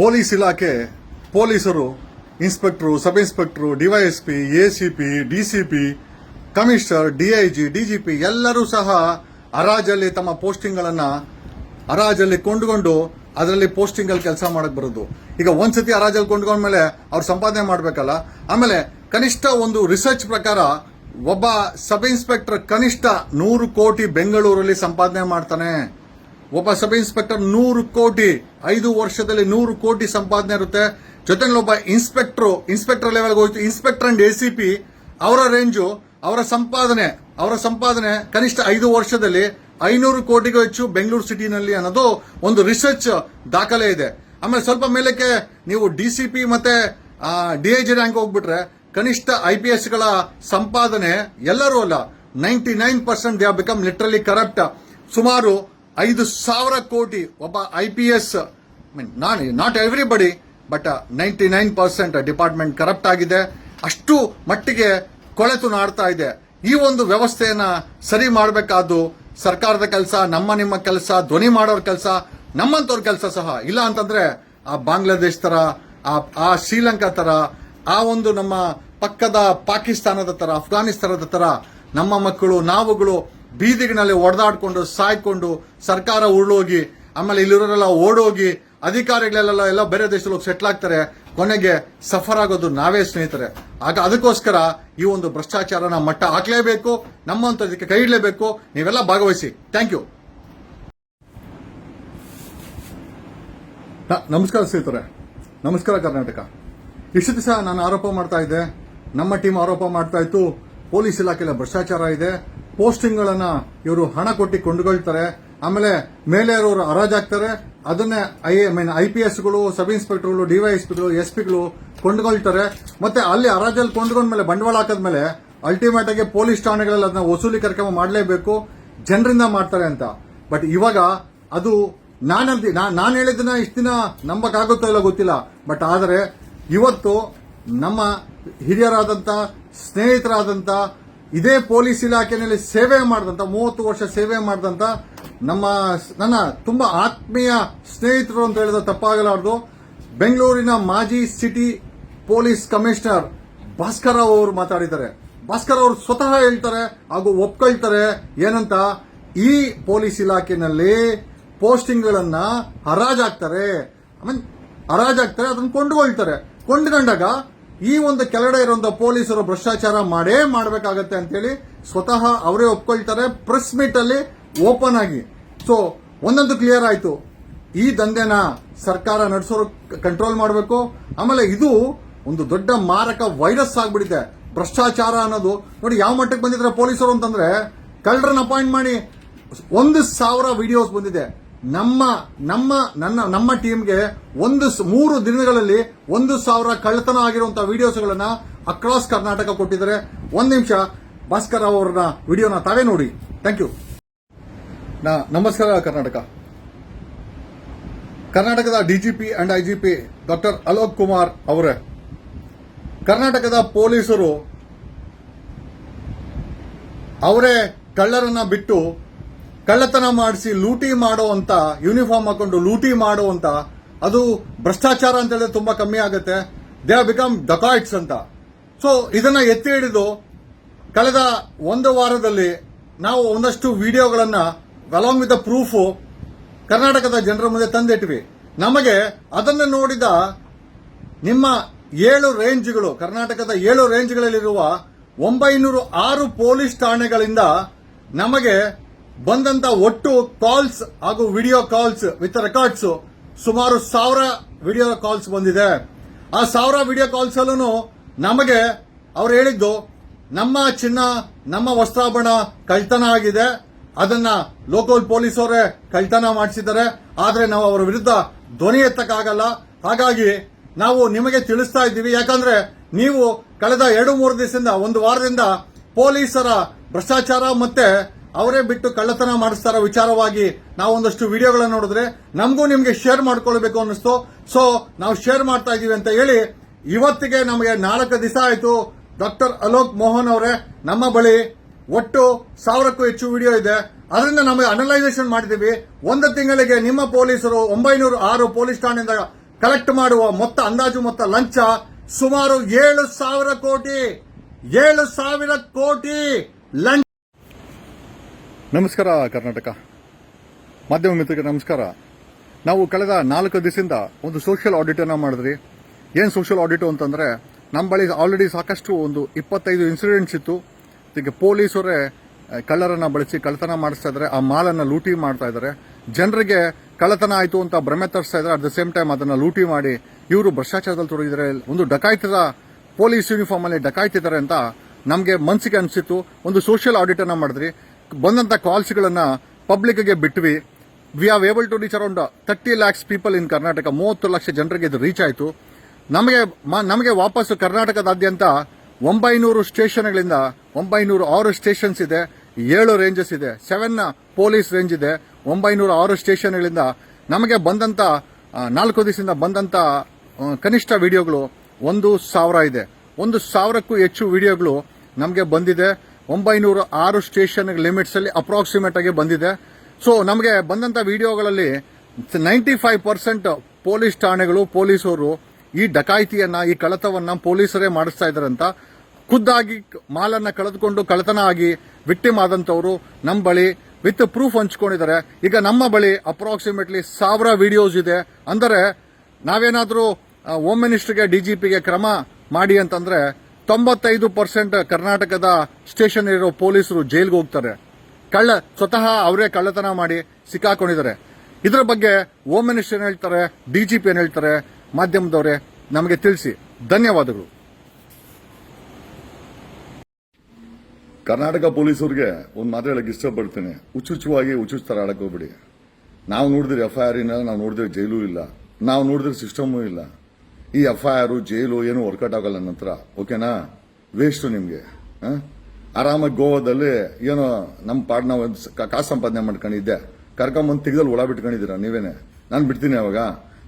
Police ಇಲಾಖೆ ಪೊಲೀಸರು, inspector, sub inspector DYSP ACP DCP commissioner DIG DGP ಎಲ್ಲರೂ ಸಹ ಹರಾಜಲ್ಲಿ ತಮ್ಮ ಪೋಸ್ಟಿಂಗ್ಗಳನ್ನು ಹರಾಜಲ್ಲಿ ಕೊಂಡುಕೊಂಡು ಅದರಲ್ಲಿ ಪೋಸ್ಟಿಂಗ್ ಅಲ್ಲಿ ಕೆಲಸ ಮಾಡಕ್ಕೆ ಬರೋದು. ಈಗ ಒಂದ್ಸತಿ ಹರಾಜಲ್ಲಿ ಕೊಂಡ್ಕೊಂಡ್ಮೇಲೆ ಅವ್ರು ಸಂಪಾದನೆ ಮಾಡಬೇಕಲ್ಲ, ಆಮೇಲೆ ಕನಿಷ್ಠ ಒಂದು ರಿಸರ್ಚ್ ಪ್ರಕಾರ ಒಬ್ಬ ಸಬ್ ಇನ್ಸ್ಪೆಕ್ಟರ್ ಕನಿಷ್ಠ ನೂರು ಕೋಟಿ ಬೆಂಗಳೂರಲ್ಲಿ ಸಂಪಾದನೆ ಮಾಡ್ತಾನೆ. ಒಬ್ಬ ಸಬ್ ಇನ್ಸ್ಪೆಕ್ಟರ್ ನೂರು ಕೋಟಿ, ಐದು ವರ್ಷದಲ್ಲಿ ನೂರು ಕೋಟಿ ಸಂಪಾದನೆ ಇರುತ್ತೆ. ಜೊತೆಗೆ ಒಬ್ಬ ಇನ್ಸ್ಪೆಕ್ಟರ್ ಇನ್ಸ್ಪೆಕ್ಟರ್ ಲೆವೆಲ್ಗೆ ಹೋಯ್ತು. Inspector and A C P ಅವರ ರೇಂಜು ಅವರ ಸಂಪಾದನೆ ಅವರ ಸಂಪಾದನೆ ಕನಿಷ್ಠ ಐದು ವರ್ಷದಲ್ಲಿ ಐನೂರು ಕೋಟಿಗೂ ಹೆಚ್ಚು ಬೆಂಗಳೂರು ಸಿಟಿನಲ್ಲಿ ಅನ್ನೋದು ಒಂದು ರಿಸರ್ಚ್ ದಾಖಲೆ ಇದೆ. ಆಮೇಲೆ ಸ್ವಲ್ಪ ಮೇಲಕ್ಕೆ ನೀವು ಡಿ ಸಿ ಪಿ ಮತ್ತೆ ಜಿ ರ್ಯಾಂಕ್ ಹೋಗ್ಬಿಟ್ರೆ ಕನಿಷ್ಠ ಐ ಪಿ ಎಸ್ಗಳ ಸಂಪಾದನೆ ಎಲ್ಲರೂ ಅಲ್ಲ ninety nine percent they become literally corrupt ಸುಮಾರು ಐದು ಸಾವಿರ ಕೋಟಿ ಒಬ್ಬ I P S mean not not everybody but ninety nine percent department corrupt ಆಗಿದೆ. ಅಷ್ಟು ಮಟ್ಟಿಗೆ ಕೊಳೆತು ನಾಡ್ತಾ ಇದೆ. ಈ ಒಂದು ವ್ಯವಸ್ಥೆಯನ್ನ ಸರಿ ಮಾಡಬೇಕಾದ್ದು ಸರ್ಕಾರದ ಕೆಲಸ, ನಮ್ಮ ನಿಮ್ಮ ಕೆಲಸ, ಧ್ವನಿ ಮಾಡೋರ ಕೆಲಸ ನಮ್ಮಂತವ್ರ ಕೆಲಸ ಸಹ. ಇಲ್ಲ ಅಂತಂದ್ರೆ ಆ ಬಾಂಗ್ಲಾದೇಶ್ ತರ ಆ ಆ ಶ್ರೀಲಂಕಾ ತರ ಆ ಒಂದು ನಮ್ಮ ಪಕ್ಕದ ಪಾಕಿಸ್ತಾನದ ತರ ಅಫ್ಘಾನಿಸ್ತಾನದ ತರ ನಮ್ಮ ಮಕ್ಕಳು, ನಾವುಗಳು ಬೀದಿಗಿನಲ್ಲಿ ಒಡೆದಾಡ್ಕೊಂಡು ಸಾಯ್ಕೊಂಡು ಸರ್ಕಾರ ಉರುಳೋಗಿ, ಆಮೇಲೆ ಇಲ್ಲಿರೋರೆಲ್ಲ ಓಡೋಗಿ, ಅಧಿಕಾರಿಗಳೆಲ್ಲ ಎಲ್ಲ ಬೇರೆ ದೇಶದಲ್ಲಿ ಸೆಟ್ಲ್ ಆಗ್ತಾರೆ, ಕೊನೆಗೆ ಸಫರ್ ಆಗೋದು ನಾವೇ ಸ್ನೇಹಿತರೆ. ಆಗ ಅದಕ್ಕೋಸ್ಕರ ಈ ಒಂದು ಭ್ರಷ್ಟಾಚಾರನ ಮಟ್ಟ ಹಾಕ್ಲೇಬೇಕು ನಮ್ಮಂತ ಇದಕ್ಕೆ ಕೈ ಇಡಲೇಬೇಕು. ನೀವೆಲ್ಲ ಭಾಗವಹಿಸಿ. ಥ್ಯಾಂಕ್ ಯು ನಮಸ್ಕಾರ ಸ್ನೇಹಿತರೆ. ನಮಸ್ಕಾರ ಕರ್ನಾಟಕ. ಇಷ್ಟು ದಿವಸ ನಾನು ಆರೋಪ ಮಾಡ್ತಾ ಇದ್ದೆ. ನಮ್ಮ ಟೀಮ್ ಆರೋಪ ಮಾಡ್ತಾ ಇತ್ತು. ಪೊಲೀಸ್ ಇಲಾಖೆಯಲ್ಲಿ ಭ್ರಷ್ಟಾಚಾರ ಇದೆ. ಪೋಸ್ಟಿಂಗ್ಗಳನ್ನ ಇವರು ಹಣ ಕೊಟ್ಟು ಕೊಂಡುಕೊಳ್ತಾರೆ ಆಮೇಲೆ ಮೇಲೆ ಇರೋರು ಹರಾಜಾಗ್ತಾರೆ. ಅದನ್ನೇ ಐ ಮೀನ್ ಐ ಪಿ ಎಸ್ಗಳು ಸಬ್ ಇನ್ಸ್ಪೆಕ್ಟರ್ಗಳು ಡಿವೈಎಸ್ಪಿಗಳು ಎಸ್ ಪಿಗಳು ಕೊಂಡುಕೊಳ್ತಾರೆ ಮತ್ತೆ ಅಲ್ಲಿ ಹರಾಜಲ್ಲಿ ಕೊಂಡ್ಕೊಂಡ್ಮೇಲೆ, ಬಂಡವಾಳ ಹಾಕದ್ಮೇಲೆ ಅಲ್ಟಿಮೇಟ್ ಆಗಿ ಪೊಲೀಸ್ ಠಾಣೆಗಳಲ್ಲಿ ಅದನ್ನ ವಸೂಲಿ ಕಾರ್ಯಕ್ರಮ ಮಾಡಲೇಬೇಕು. ಜನರಿಂದ ಮಾಡ್ತಾರೆ ಅಂತ. ಬಟ್ ಇವಾಗ ಅದು ನಾನಂತಿ ನಾನು ಹೇಳಿದ್ದನ್ನ ಇಷ್ಟು ದಿನ ನಂಬಕ್ಕಾಗುತ್ತೋ ಇಲ್ಲ ಗೊತ್ತಿಲ್ಲ. ಬಟ್ ಆದರೆ ಇವತ್ತು ನಮ್ಮ ಹಿರಿಯರಾದಂಥ ಸ್ನೇಹಿತರಾದಂತ ಇದೇ ಪೊಲೀಸ್ ಇಲಾಖೆಯಲ್ಲಿ ಸೇವೆ ಮಾಡಿದಂತ, ಮೂವತ್ತು ವರ್ಷ ಸೇವೆ ಮಾಡಿದಂತ ನಮ್ಮ ನನ್ನ ತುಂಬಾ ಆತ್ಮೀಯ ಸ್ನೇಹಿತರು ಅಂತ ಹೇಳಿದ ತಪ್ಪಾಗಲಾರದು. ಬೆಂಗಳೂರಿನ ಮಾಜಿ city police commissioner Bhaskar Rao ಅವರು ಮಾತಾಡಿದ್ದಾರೆ. ಭಾಸ್ಕರ್ ಅವರು ಸ್ವತಃ ಹೇಳ್ತಾರೆ ಹಾಗೂ ಒಪ್ಕೊಳ್ತಾರೆ ಏನಂತ, ಈ ಪೊಲೀಸ್ ಇಲಾಖೆನಲ್ಲಿ ಪೋಸ್ಟಿಂಗ್ಗಳನ್ನ ಹರಾಜಾಗ್ತಾರೆ. ಮೀನ್ ಹರಾಜಾಗ್ತಾರೆ, ಅದನ್ನ ಕೊಂಡುಕೊಳ್ತಾರೆ. ಕೊಂಡುಕೊಂಡಾಗ ಈ ಒಂದು ಕೆಳಗಡೆ ಇರುವಂತಹ ಪೊಲೀಸರು ಭ್ರಷ್ಟಾಚಾರ ಮಾಡೇ ಮಾಡಬೇಕಾಗತ್ತೆ ಅಂತೇಳಿ ಸ್ವತಃ ಅವರೇ ಒಪ್ಕೊಳ್ತಾರೆ. ಪ್ರೆಸ್ ಮೀಟ್ ಅಲ್ಲಿ ಓಪನ್ ಆಗಿ. ಸೊ ಒಂದೊಂದು ಕ್ಲಿಯರ್ ಆಯ್ತು. ಈ ದಂಧೆನ ಸರ್ಕಾರ ನಡೆಸೋರು ಕಂಟ್ರೋಲ್ ಮಾಡಬೇಕು. ಆಮೇಲೆ ಇದು ಒಂದು ದೊಡ್ಡ ಮಾರಕ ವೈರಸ್ ಆಗ್ಬಿಟ್ಟಿದೆ. ಭ್ರಷ್ಟಾಚಾರ ಅನ್ನೋದು. ನೋಡಿ, ಯಾವ ಮಟ್ಟಕ್ಕೆ ಬಂದಿದ್ರೆ ಪೊಲೀಸರು ಅಂತಂದ್ರೆ ಕಳ್ಳರನ್ನ ಅಪಾಯಿಂಟ್ ಮಾಡಿ. ಒಂದು ಸಾವಿರ ವಿಡಿಯೋಸ್ ಬಂದಿದೆ. ನಮ್ಮ ನಮ್ಮ, ನನ್ನ, ನಮ್ಮ ಟೀಮ್ಗೆ ಒಂದು ಮೂರು ದಿನಗಳಲ್ಲಿ ಒಂದು ಸಾವಿರ ಕಳ್ಳತನ ಆಗಿರುವಂತಹ ವಿಡಿಯೋಸ್ಗಳನ್ನ ಅಕ್ರಾಸ್ ಕರ್ನಾಟಕ ಕೊಟ್ಟಿದ್ದಾರೆ. ಒಂದ್ ನಿಮಿಷ, ಭಾಸ್ಕರ್ ಅವರ ವಿಡಿಯೋನ ತಾವೇ ನೋಡಿ. ಥ್ಯಾಂಕ್ ಯು ನಮಸ್ಕಾರ ಕರ್ನಾಟಕ. ಕರ್ನಾಟಕದ DGP and IGP doctor Alok Kumar ಅವರೇ. ಕರ್ನಾಟಕದ ಪೊಲೀಸರು ಅವರೇ ಕಳ್ಳರನ್ನ ಬಿಟ್ಟು ಕಳ್ಳತನ ಮಾಡಿಸಿ ಲೂಟಿ ಮಾಡೋ ಅಂತ ಯೂನಿಫಾರ್ಮ್ ಹಾಕೊಂಡು ಲೂಟಿ ಮಾಡುವಂತ ಅದು ಭ್ರಷ್ಟಾಚಾರ ಅಂತ ಹೇಳಿದ್ರೆ ತುಂಬಾ ಕಮ್ಮಿ ಆಗುತ್ತೆ. ದೇ ಆರ್ ಬಿಕಮ್ ಡಕಾಯ್ಟ್ಸ್ ಅಂತ. ಸೊ ಇದನ್ನ ಎತ್ತಿ ಹಿಡಿದು ಕಳೆದ ಒಂದು ವಾರದಲ್ಲಿ ನಾವು ಒಂದಷ್ಟು ವಿಡಿಯೋಗಳನ್ನ ಅಲಾಂಗ್ ವಿತ್ ದ ಪ್ರೂಫ್ ಕರ್ನಾಟಕದ ಜನರ ಮುಂದೆ ತಂದಿಟ್ವಿ ನಮಗೆ ಅದನ್ನು ನೋಡಿದ ನಿಮ್ಮ ಏಳು ರೇಂಜ್ಗಳು, ಕರ್ನಾಟಕದ ಏಳು ರೇಂಜ್ಗಳಲ್ಲಿರುವ ಒಂಬೈನೂರು ಆರು ಪೊಲೀಸ್ ಠಾಣೆಗಳಿಂದ ನಮಗೆ ಬಂದಂತ ಒಟ್ಟು ಕಾಲ್ಸ್ ಹಾಗೂ ವಿಡಿಯೋ ಕಾಲ್ಸ್ ವಿತ್ ರೆಕಾರ್ಡ್ಸ್ ಸುಮಾರು ಸಾವಿರ ವಿಡಿಯೋ ಕಾಲ್ಸ್ ಬಂದಿದೆ. ಆ ಸಾವಿರ ವಿಡಿಯೋ ಕಾಲ್ಸ್ ಅಲ್ಲೂ ನಮಗೆ ಅವ್ರು ಹೇಳಿದ್ದು, ನಮ್ಮ ಚಿನ್ನ, ನಮ್ಮ ವಸ್ತ್ರಾಭರಣ ಕಳ್ತನ ಆಗಿದೆ. ಅದನ್ನ ಲೋಕಲ್ ಪೊಲೀಸ್ ಅವರೇ ಕಳ್ತನ ಮಾಡಿಸಿದ್ದಾರೆ. ಆದರೆ ನಾವು ಅವರ ವಿರುದ್ಧ ಧ್ವನಿ ಎತ್ತಕ್ಕಾಗಲ್ಲ. ಹಾಗಾಗಿ ನಾವು ನಿಮಗೆ ತಿಳಿಸ್ತಾ ಇದ್ದೀವಿ. ಯಾಕಂದ್ರೆ ನೀವು ಕಳೆದ ಎರಡು, ಮೂರು ದಿವಸದಿಂದ, ಒಂದು ವಾರದಿಂದ ಪೊಲೀಸರ ಭ್ರಷ್ಟಾಚಾರ ಮತ್ತೆ ಅವರೇ ಬಿಟ್ಟು ಕಳ್ಳತನ ಮಾಡಿಸ್ತಾರ ವಿಚಾರವಾಗಿ ನಾವೊಂದಷ್ಟು ವಿಡಿಯೋಗಳನ್ನ ನೋಡಿದ್ರೆ ನಮಗೂ ನಿಮಗೆ ಶೇರ್ ಮಾಡ್ಕೊಳ್ಬೇಕು ಅನ್ನಿಸ್ತು. ಸೊ ನಾವು ಶೇರ್ ಮಾಡ್ತಾ ಇದೀವಿ ಅಂತ ಹೇಳಿ ಇವತ್ತಿಗೆ ನಮಗೆ ನಾಲ್ಕು ದಿವಸ ಆಯಿತು. ಡಾಕ್ಟರ್ ಅಲೋಕ್ ಮೋಹನ್ ಅವರೇ, ನಮ್ಮ ಬಳಿ ಒಟ್ಟು ಸಾವಿರಕ್ಕೂ ಹೆಚ್ಚು ವಿಡಿಯೋ ಇದೆ. ಅದರಿಂದ ನಮಗೆ ಅನಲೈಸೇಷನ್ ಮಾಡಿದೀವಿ ಒಂದು ತಿಂಗಳಿಗೆ ನಿಮ್ಮ ಪೊಲೀಸರು ಒಂಬೈನೂರು ಆರು ಪೊಲೀಸ್ ಠಾಣೆಯಿಂದ ಕಲೆಕ್ಟ್ ಮಾಡುವ ಮೊತ್ತ, ಅಂದಾಜು ಮೊತ್ತ ಲಂಚ ಸುಮಾರು ಏಳು ಸಾವಿರ ಕೋಟಿ. ಏಳು ಸಾವಿರ ಕೋಟಿ ಲಂಚ. ನಮಸ್ಕಾರ, ಕರ್ನಾಟಕ. ಮಾಧ್ಯಮ ಮಿತ್ರರಿಗೆ ನಮಸ್ಕಾರ. ನಾವು ಕಳೆದ ನಾಲ್ಕು ದಿವಸದಿಂದ ಒಂದು ಸೋಷಿಯಲ್ ಆಡಿಟ್ ಅನ್ನ ಮಾಡಿದ್ರಿ. ಏನು ಸೋಷಿಯಲ್ ಆಡಿಟ್ ಅಂತಂದ್ರೆ ನಮ್ಮ ಬಳಿ ಆಲ್ರೆಡಿ ಸಾಕಷ್ಟು ಒಂದು ಇಪ್ಪತ್ತೈದು ಇನ್ಸಿಡೆಂಟ್ಸ್ ಇತ್ತು. ಈಗ ಪೊಲೀಸರೇ ಕಳ್ಳರನ್ನು ಬಳಸಿ ಕಳ್ಳತನ ಮಾಡಿಸ್ತಾ ಇದ್ದಾರೆ ಆ ಮಾಲನ್ನ ಲೂಟಿ ಮಾಡ್ತಾ ಇದ್ದಾರೆ ಜನರಿಗೆ ಕಳ್ಳತನ ಆಯ್ತು ಅಂತ ಭ್ರಮೆ ತರಿಸ್ತಾ ಇದ್ದಾರೆ ಅಟ್ ದ ಸೇಮ್ ಟೈಮ್ ಅದನ್ನ ಲೂಟಿ ಮಾಡಿ ಇವರು ಭ್ರಷ್ಟಾಚಾರದಲ್ಲಿ ತೊಡಗಿದ್ದಾರೆ. ಒಂದು ಡಕಾಯ್ತದ ಪೊಲೀಸ್ ಯೂನಿಫಾರ್ಮ್ ಅಲ್ಲಿ ಡಕಾಯ್ತಿದ್ದಾರೆ ಅಂತ ನಮಗೆ ಮನಸ್ಸಿಗೆ ಅನಿಸಿತ್ತು. ಒಂದು ಸೋಷಿಯಲ್ ಆಡಿಟ್ ಅನ್ನ ಮಾಡಿದ್ರಿ. ಬಂದಂತ ಕಾಲ್ಸ್ಗಳನ್ನ ಪಬ್ಲಿಕ್ಗೆ ಬಿಟ್ವಿ. We are able to reach around thirty lakhs people in Karnataka ಮೂವತ್ತು ಲಕ್ಷ ಜನರಿಗೆ ಇದು ರೀಚ್ ಆಯಿತು. ನಮಗೆ ನಮಗೆ ವಾಪಸ್ ಕರ್ನಾಟಕದಾದ್ಯಂತ ಒಂಬೈನೂರು ಸ್ಟೇಷನ್ಗಳಿಂದ ಒಂಬೈನೂರು ಆರು ಸ್ಟೇಷನ್ಸ್ ಇದೆ. ಏಳು ರೇಂಜಸ್ ಇದೆ. ಸೆವೆನ್ ಪೊಲೀಸ್ ರೇಂಜ್ ಇದೆ. ಒಂಬೈನೂರು ಆರು ಸ್ಟೇಷನ್ಗಳಿಂದ ನಮಗೆ ಬಂದಂತ ನಾಲ್ಕು ದಿವಸದಿಂದ ಬಂದಂತ ಕನಿಷ್ಠ ವಿಡಿಯೋಗಳು ಒಂದು ಸಾವಿರ ಇದೆ. ಒಂದು ಸಾವಿರಕ್ಕೂ ಹೆಚ್ಚು ವಿಡಿಯೋಗಳು ನಮಗೆ ಬಂದಿದೆ. ಒಂಬೈನೂರ ಆರು ಸ್ಟೇಷನ್ ಲಿಮಿಟ್ಸ್ ಅಲ್ಲಿ ಅಪ್ರಾಕ್ಸಿಮೇಟ್ ಆಗಿ ಬಂದಿದೆ. ಸೊ ನಮಗೆ ಬಂದಂತ ವಿಡಿಯೋಗಳಲ್ಲಿ ನೈಂಟಿ ಫೈವ್ ಪರ್ಸೆಂಟ್ ಪೊಲೀಸ್ ಠಾಣೆಗಳು, ಪೊಲೀಸರು ಈ ಡಕಾಯಿತಿಯನ್ನ, ಈ ಕಳತವನ್ನ ಪೊಲೀಸರೇ ಮಾಡಿಸ್ತಾ ಇದ್ದಾರೆ ಅಂತ ಖುದ್ದಾಗಿ ಮಾಲನ್ನ ಕಳೆದುಕೊಂಡು ಕಳತನ ಆಗಿ ವಿಕ್ಟಿಮ್ ಆದಂತವರು ನಮ್ಮ ಬಳಿ ವಿತ್ ಪ್ರೂಫ್ ಹಂಚ್ಕೊಂಡಿದ್ದಾರೆ. ಈಗ ನಮ್ಮ ಬಳಿ ಅಪ್ರಾಕ್ಸಿಮೇಟ್ಲಿ ಸಾವಿರ ವಿಡಿಯೋಸ್ ಇದೆ. ಅಂದರೆ ನಾವೇನಾದ್ರೂ ಹೋಮ್ ಮಿನಿಸ್ಟರ್ಗೆ ಡಿಜಿಪಿಗೆ ಕ್ರಮ ಮಾಡಿ ಅಂತಂದ್ರೆ ತೊಂಬತ್ತೈದು ಪರ್ಸೆಂಟ್ ಕರ್ನಾಟಕದ ಸ್ಟೇಷನ್ ಇರೋ ಪೊಲೀಸರು ಜೈಲ್ಗೆ ಹೋಗ್ತಾರೆ. ಕಳ್ಳ, ಸ್ವತಃ ಅವರೇ ಕಳ್ಳತನ ಮಾಡಿ ಸಿಕ್ಕಾಕೊಂಡಿದ್ದಾರೆ. ಇದರ ಬಗ್ಗೆ ಹೋಮ್ ಮಿನಿಸ್ಟರ್ ಏನ್ ಹೇಳ್ತಾರೆ ಡಿಜಿಪಿ ಏನ್ ಹೇಳ್ತಾರೆ, ಮಾಧ್ಯಮದವರೇ, ನಮಗೆ ತಿಳಿಸಿ. ಧನ್ಯವಾದಗಳು. ಕರ್ನಾಟಕ ಪೊಲೀಸರಿಗೆ ಒಂದು ಮಾತು ಹೇಳಕ್ ಇಷ್ಟಪಡ್ತೇನೆ. ಹುಚ್ಚುಚ್ಚುವಾಗಿ ಹುಚ್ಚುಚ್ತರ ಆಡಕ್ ಹೋಗ್ಬಿಡಿ. ನಾವು ನೋಡಿದ್ರೆ ಎಫ್ ಐ ಆರ್ ನಾವು ನೋಡಿದ್ರೆ ಜೈಲು ಇಲ್ಲ. ನಾವು ನೋಡಿದ್ರೆ ಸಿಸ್ಟಮೂ ಇಲ್ಲ. ಈ ಎಫ್ ಐ ಜೈಲು ಏನು ವರ್ಕೌಟ್ ಆಗಲ್ಲ ನಂತರ ಓಕೆನಾ ವೇಸ್ಟು ನಿಮ್ಗೆ? ಆರಾಮಾಗಿ ಗೋವಾದಲ್ಲಿ ಏನೋ ನಮ್ಮ ಪಾಡ್ ನಾವು ಕಾಸು ಸಂಪಾದನೆ ಮಾಡ್ಕೊಂಡಿದ್ದೆ. ಕರ್ಕೊಂಬಂದು ತೆಗೆದಲ್ಲಿ ಒಳ ಬಿಟ್ಕೊಂಡಿದ್ದೀರಾ ನೀವೇನೆ? ನಾನು ಬಿಡ್ತೀನಿ ಅವಾಗ.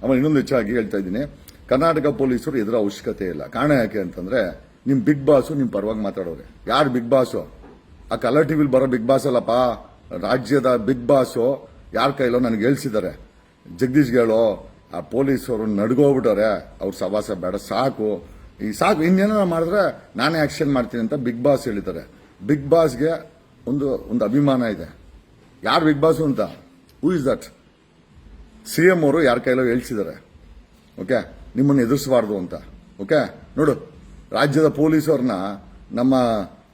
ಆಮೇಲೆ ಇನ್ನೊಂದು ಹೆಚ್ಚಾಗಿ ಹೇಳ್ತಾ ಇದ್ದೀನಿ. ಕರ್ನಾಟಕ ಪೊಲೀಸರು ಇದರ ಅವಶ್ಯಕತೆ ಇಲ್ಲ. ಕಾರಣ ಯಾಕೆ ಅಂತಂದ್ರೆ, ನಿಮ್ ಬಿಗ್ ಬಾಸು ನಿಮ್ ಪರವಾಗಿ ಮಾತಾಡೋರೆ. ಯಾರು ಬಿಗ್ ಬಾಸು? ಆ ಕಲರ್ ಟಿವಿಲಿ ಬರೋ ಬಿಗ್ ಬಾಸ್ ಅಲ್ಲಪ್ಪ. ರಾಜ್ಯದ ಬಿಗ್ ಬಾಸು ಯಾರ ಕೈಲೋ ನನಗೆ ಹೇಳ್ಸಿದ್ದಾರೆ ಜಗದೀಶ್ ಹೇಳೋ ಆ ಪೊಲೀಸರು ನಡ್ಗೋಗ್ಬಿಟ್ಟವ್ರೆ, ಅವ್ರ ಸವಾಸ ಬೇಡ, ಸಾಕು. ಈ ಸಾಕು ಇನ್ನೇನೋ ಮಾಡಿದ್ರೆ ನಾನೇ ಆಕ್ಷನ್ ಮಾಡ್ತೀನಿ ಅಂತ ಬಿಗ್ ಬಾಸ್ ಹೇಳಿದ್ದಾರೆ. ಬಿಗ್ ಬಾಸ್ಗೆ ಒಂದು ಒಂದು ಅಭಿಮಾನ ಇದೆ. ಯಾರು ಬಿಗ್ ಬಾಸು ಅಂತ? Who is that C M ಅವರು ಯಾರ ಕೈಲೋ ಹೇಳ್ಸಿದ್ದಾರೆ. ಓಕೆ? ನಿಮ್ಮನ್ನು ಎದುರಿಸಬಾರ್ದು ಅಂತ. ಓಕೆ? ನೋಡು, ರಾಜ್ಯದ ಪೊಲೀಸವ್ರನ್ನ ನಮ್ಮ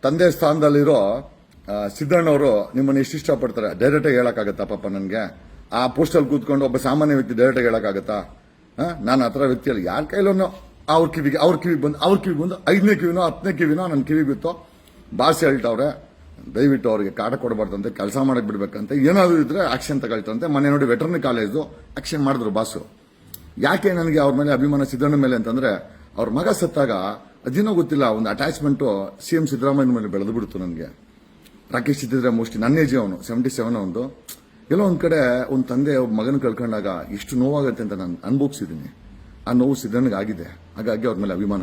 ತಂದೆ ಸ್ಥಾನದಲ್ಲಿರೋ ಸಿದ್ದಣ್ಣವರು ನಿಮ್ಮನ್ನು ಎಷ್ಟು ಇಷ್ಟಪಡ್ತಾರೆ? ಡೈರೆಕ್ಟಾಗಿ ಹೇಳೋಕ್ಕಾಗತ್ತಾ ಪಾಪ ನನಗೆ? ಆ ಪೋಸ್ಟಲ್ಲಿ ಕೂತ್ಕೊಂಡು ಒಬ್ಬ ಸಾಮಾನ್ಯ ವ್ಯಕ್ತಿ ಡೈರೆಕ್ಟಾಗಿ ಹೇಳೋಕ್ಕಾಗತ್ತಾ? ನಾನು ಆ ಥರ ವ್ಯಕ್ತಿಯಲ್ಲಿ. ಯಾರ ಕೈಲೂ ಅವ್ರ ಕಿವಿಗೆ ಅವ್ರ ಕಿವಿಗೆ ಬಂದು, ಅವ್ರ ಕಿವಿಗೆ ಬಂದು ಐದನೇ ಕಿವಿನೋ, ಹತ್ತನೇ ಕಿವಿನೋ ನನ್ನ ಕಿವಿ ಬಿತ್ತು. ಭಾಷೆ ಹೇಳ್ತಾವ್ರೆ, ದಯವಿಟ್ಟು ಅವ್ರಿಗೆ ಕಾಟ ಕೊಡಬಾರ್ದಂತೆ, ಕೆಲಸ ಮಾಡಕ್ಕೆ ಬಿಡ್ಬೇಕಂತೆ, ಏನಾದರೂ ಇದ್ರೆ ಆಕ್ಷನ್ ತಗೊಳ್ತಂತೆ. ಮನೆ ನೋಡಿ ವೆಟರ್ನರಿ ಕಾಲೇಜು ಆಕ್ಷನ್ ಮಾಡಿದ್ರು ಬಾಸು. ಯಾಕೆ ನನಗೆ ಅವ್ರ ಮೇಲೆ ಅಭಿಮಾನ ಸಿದ್ದಣ್ಣ ಮೇಲೆ ಅಂತಂದ್ರೆ, ಅವ್ರ ಮಗ ಸತ್ತಾಗ ಅದೇನೋ ಗೊತ್ತಿಲ್ಲ, ಒಂದು ಅಟ್ಯಾಚ್ಮೆಂಟು ಸಿ ಎಂ ಸಿದ್ದರಾಮಯ್ಯನ ಮೇಲೆ ಬೆಳೆದು ಬಿಡ್ತು ನನಗೆ. ರಾಕೇಶ್ ಸಿದ್ದಿದ್ರೆ ಮೋಸ್ಟ್ಲಿ ನನ್ನ ಏಜ್ ಅವನು ಸೆವೆಂಟಿ ಸೆವೆನ್ ಅವನು ಎಲ್ಲೋ ಒಂದ್ ಕಡೆ ಒಂದು ತಂದೆ ಒಬ್ಬ ಮಗನ ಕಳ್ಕೊಂಡಾಗ ಎಷ್ಟು ನೋವಾಗತ್ತೆ ಅಂತ ನಾನು ಅನುಭವಿಸಿದ್ದೀನಿ ಆ ನೋವು ಸಿದ್ದಣ್ಣಗೆ ಆಗಿದೆ ಹಾಗಾಗಿ ಅವ್ರ ಮೇಲೆ ಅಭಿಮಾನ